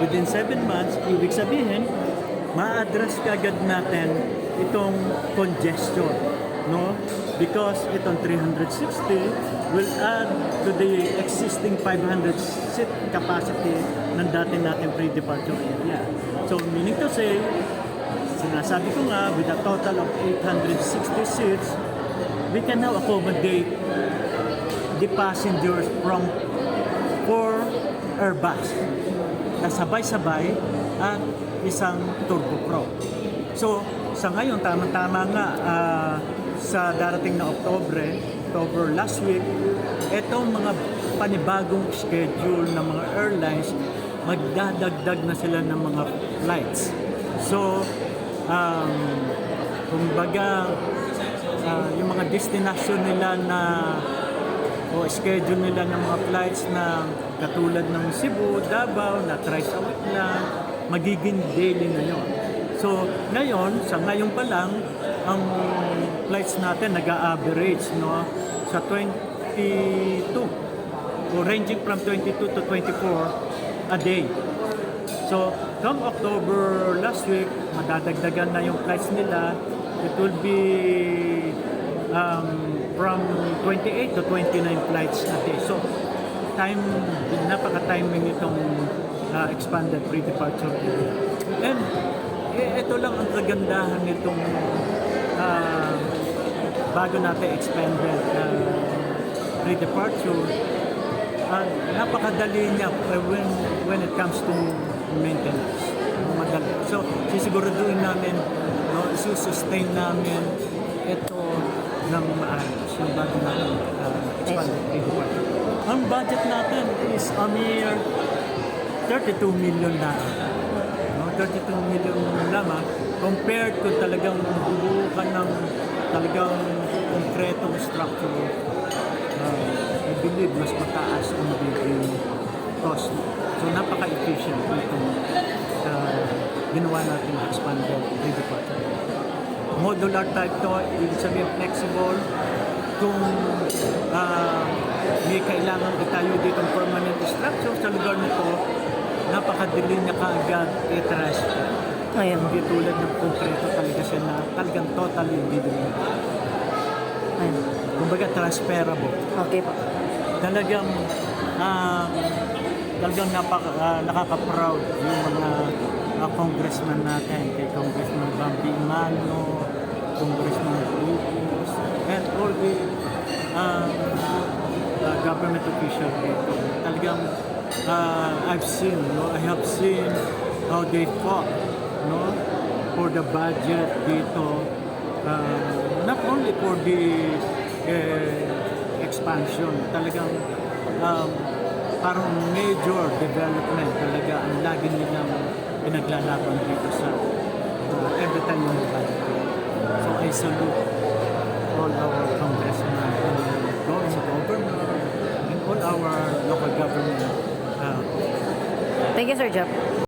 within 7 months, ibig sabihin, ma-address kagad natin itong congestion, no? Because itong 360 will add to the existing 500 seat capacity ng dati natin pre-departure area. So, meaning to say, sinasabi ko nga, with a total of 860 seats, we can now accommodate the passengers from four Airbus na sabay-sabay at isang Turboprop. So, sa ngayon, tama-tama nga ah, sa darating na Oktobre, October last week, etong mga panibagong schedule ng mga airlines, magdadagdag na sila ng mga flights. So, um, kumbaga, ah, yung mga destination nila na o schedule nila ng mga flights na katulad ng Cebu, Davao, na thrice a week lang, magiging daily na yun. So, ngayon, sa ngayon pa lang, ang flights natin nag-average no, sa 22 o ranging from 22 to 24 a day. So, come October last week, madadagdagan na yung flights nila. It will be um, from 28 to 29 flights a day. So, time, napaka-timing itong uh, expanded pre-departure area. And eh, ito lang ang kagandahan nitong uh, bago natin expanded uh, pre-departure. Uh, napakadali niya uh, when, when it comes to maintenance. Madali. So, sisiguraduhin namin, no, susustain namin ito ng maayos, yung bago natin uh, expanded. Ang budget natin is a mere 32 million lang. No, 32 million lamang compared to talagang bubuo ka ng talagang konkretong structure. Uh, I believe mas mataas ang magiging cost. So napaka-efficient itong uh, ginawa natin expanded pre-departure. Modular type to, ibig sabihin flexible. Kung uh, may kailangan itayo dito ng permanent structure sa lugar nito, napakadali niya kaagad i-transfer. Ayun. Hindi tulad ng konkreto talaga siya na talagang totally individual. Ayun. Kumbaga transferable. Okay po. Talagang ah, talagang napaka, ah, nakaka-proud yung mga ah, congressman natin, kay Congressman Bambi Mano, Congressman Lucas, and all the ah, ah, government official dito. Talagang ah, I've seen, no? I have seen how they fought, no? For the budget dito. Ah, not only for the eh, expansion, talagang um, parang major development talaga ang lagi nilang pinaglalaban dito sa uh. So I salute all our congressmen and those governor and all our local government uh, Thank you, Sir Jeff.